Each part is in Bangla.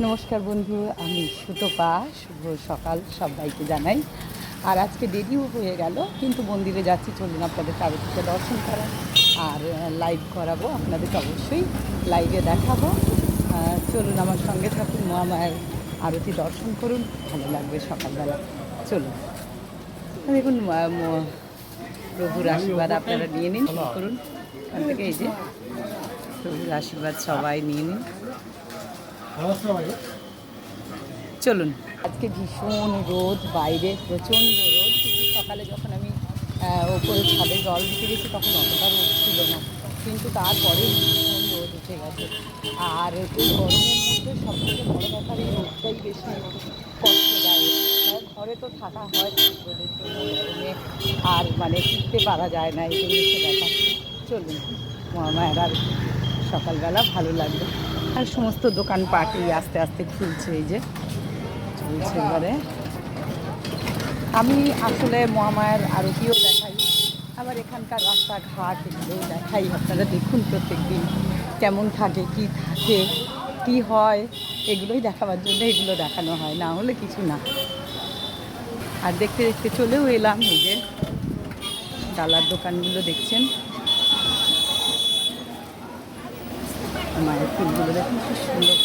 নমস্কার বন্ধু, আমি সুতপা। শুভ সকাল সবাইকে জানাই। আর আজকে দেরিও হয়ে গেল, কিন্তু মন্দিরে যাচ্ছি, চলুন আপনাদের কারোকে দর্শন করা আর লাইভ করাবো আপনাদেরকে অবশ্যই। লাইভে দেখাবো। চলুন আমার সঙ্গে থাকুন মহামায়ের আরতি দর্শন করুন। ভালো লাগবে সকালবেলা। চলুন। দেখুন ম- ম- প্রভুর আশীর্বাদ আপনারা নিয়ে নিন করুন। এখান থেকে এই যে, প্রভুর আশীর্বাদ সবাই নিয়ে নিন। চলুন। আজকে ভীষণ রোদ, বাইরে প্রচণ্ড রোদ, কিন্তু সকালে যখন আমি ওপরে ছাদে জল দিতে গেছি তখন অতটা রোদ ছিল না। কিন্তু তারপরে ভীষণ রোদ উঠে গেছে। আর এই গরমের মধ্যে সব থেকে বড় ব্যাপার এই রোদটাই বেশি কষ্টদায়ক। আর ঘরে তো থাকা হয় জন্য গরমে আর মানে টিকতে পারা যায় না, এই হচ্ছে ব্যাপার। চলুন মহামায়ের আর সকালবেলা ভালো লাগবে আর সমস্ত দোকান দোকানপাটই আস্তে আস্তে খুলছে এই যে। চলছে এবারে। আমি আসলে মহামায়ার আরতিও দেখাই। আবার এখানকার রাস্তাঘাট এগুলো দেখাই। আপনারা দেখুন প্রত্যেক দিন কেমন থাকে, কি থাকে, কি হয়। এগুলোই দেখাবার জন্য এগুলো দেখানো হয়। না হলে কিছু না। আর দেখতে দেখতে চলেও এলাম এই যে। ডালার দোকানগুলো দেখছেন। মায়ের ফুলগুলো সুন্দর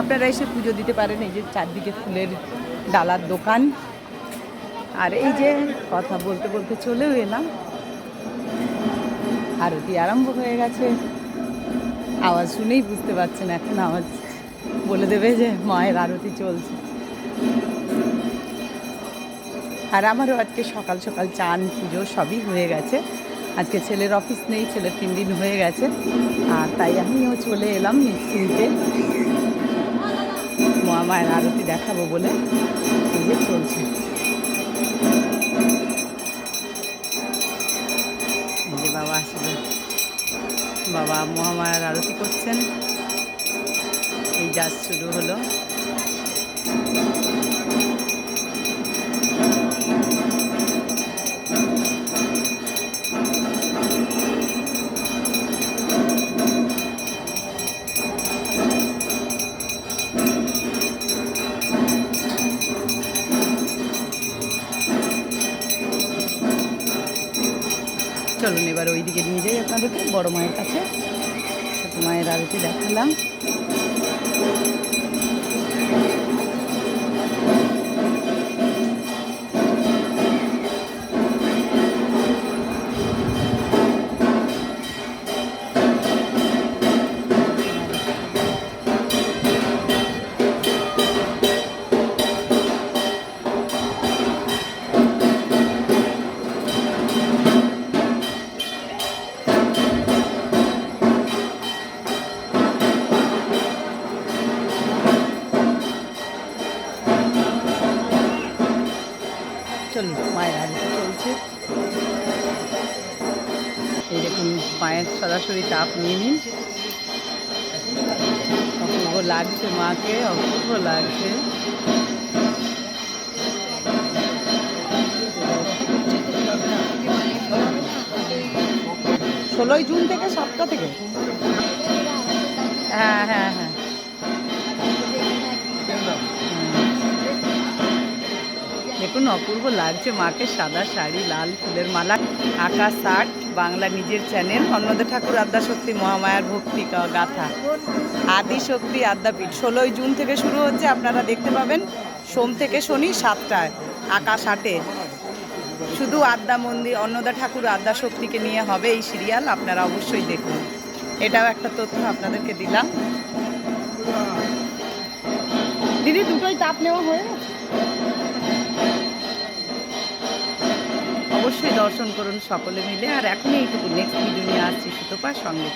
আপনারা এসে পুজো দিতে পারেন, এই যে চারদিকে ফুলের ডালার দোকান। আর এই যে কথা বলতে বলতে চলেও এলাম। আরতি আরম্ভ হয়ে গেছে। আওয়াজ শুনেই বুঝতে পারছেন, এখন আওয়াজ বলে দেবে যে মায়ের আরতি চলছে। আর আমারও আজকে সকাল সকাল চান, পুজো সবই হয়ে গেছে। আজকে ছেলের অফিস নেই, ছেলের তিন দিন হয়ে গেছে। আর তাই আমিও চলে এলাম নিশ্চিন্তে মহামায়ের আরতি দেখাবো বলে এই চলছে। বাবা আসলে বাবা মহামায়ার আরতি করছেন। এই জাজ শুরু হলো। চলুন এবার ওই দিকে নিয়ে যাই আপনাদেরকে বড় মায়ের কাছে। ছোটো মায়ের আরতি দেখালাম। চলুন মায়ের আরতি চলছে? এই দেখুন, মায়ের সরাসরি তাপ নিয়ে নিন। অপূর্ব লাগছে মাকে, অপূর্ব লাগছে। ষোলোই জুন থেকে সাতটা থেকে? হ্যাঁ হ্যাঁ হ্যাঁ। দেখুন অপূর্ব লাগছে। মাকে সাদা শাড়ি, লাল ফুলের মালা আকাশ ষাট বাংলা নিজের চ্যানেল অন্নদা ঠাকুর আদ্যাশক্তি মহামায়ার ভক্তি গাথা। আদিশক্তি আদ্যাপীঠ। ষোলোই জুন থেকে শুরু হচ্ছে, আপনারা দেখতে পাবেন, সোম থেকে শনি সাতটায়, আকাশ আটে। শুধু আদ্যা মন্দির, অন্নদা ঠাকুর আদ্যাশক্তিকে নিয়ে হবে এই সিরিয়াল, আপনারা অবশ্যই দেখুন। এটাও একটা তথ্য আপনাদেরকে দিলাম। দিদি, দুটোই তাপ নেওয়া হয়ে অবশ্যই দর্শন করুন সকলে মিলে আর এখনই এইটুকু নেক্সট ভিডিও নিয়ে আসছি সুতপা সঙ্গে।